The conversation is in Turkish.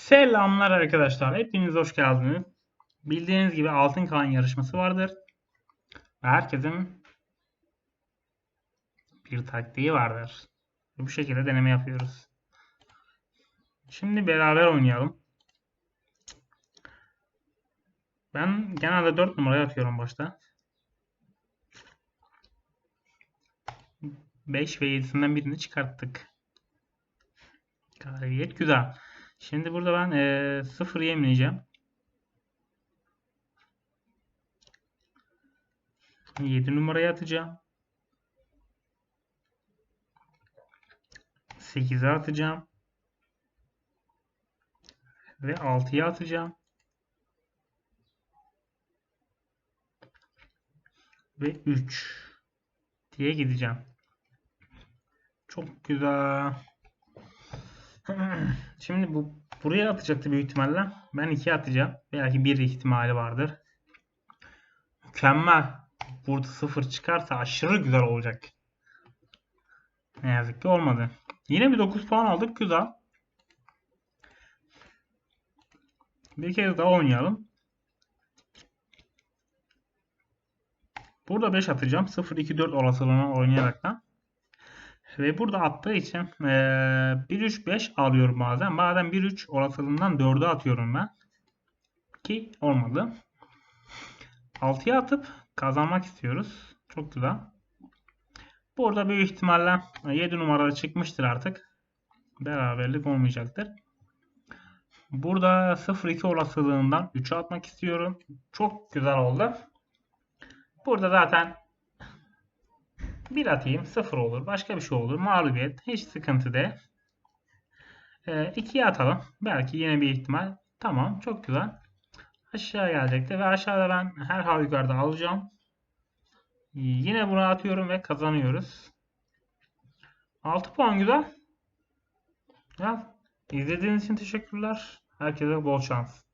Selamlar arkadaşlar. Hepiniz hoş geldiniz. Bildiğiniz gibi altın kan yarışması vardır. Ve herkesin bir taktiği vardır. Bu şekilde deneme yapıyoruz. Şimdi beraber oynayalım. Ben genelde 4 numaraya atıyorum başta. 5 ve 7'sinden birini çıkarttık. Galibiyet güzel. Şimdi burada ben e, 0 yemleyeceğim. 7 numaraya atacağım. 8'e atacağım. Ve 6'ya atacağım. Ve 3 diye gideceğim. Çok güzel. Şimdi bu buraya atacaktı büyük ihtimalle. Ben 2 atacağım. Belki 1 ihtimali vardır. Mükemmel. Burada 0 çıkarsa aşırı güzel olacak. Ne yazık ki olmadı. Yine bir 9 puan aldık. Güzel. Bir kez daha oynayalım. Burada 5 atacağım. 0-2-4 olasılığına oynayaraktan. Ve burada attığı için e, 1-3-5 alıyorum bazen. Bazen 1-3 olasılığından 4'e atıyorum ben. Ki olmadı. 6'ya atıp kazanmak istiyoruz. Çok güzel. Burada büyük ihtimalle 7 numaralı çıkmıştır artık. Beraberlik olmayacaktır. Burada 0-2 olasılığından 3'e atmak istiyorum. Çok güzel oldu. Burada zaten bir atayım. Sıfır olur. Başka bir şey olur. Mağlubiyet. Hiç sıkıntı değil. E, ikiye atalım. Belki yine bir ihtimal. Tamam. Çok güzel. Aşağı gelecekti. Ve aşağıda ben her halükarda alacağım. Yine bunu atıyorum ve kazanıyoruz. 6 puan güzel. Ya, izlediğiniz için teşekkürler. Herkese bol şans.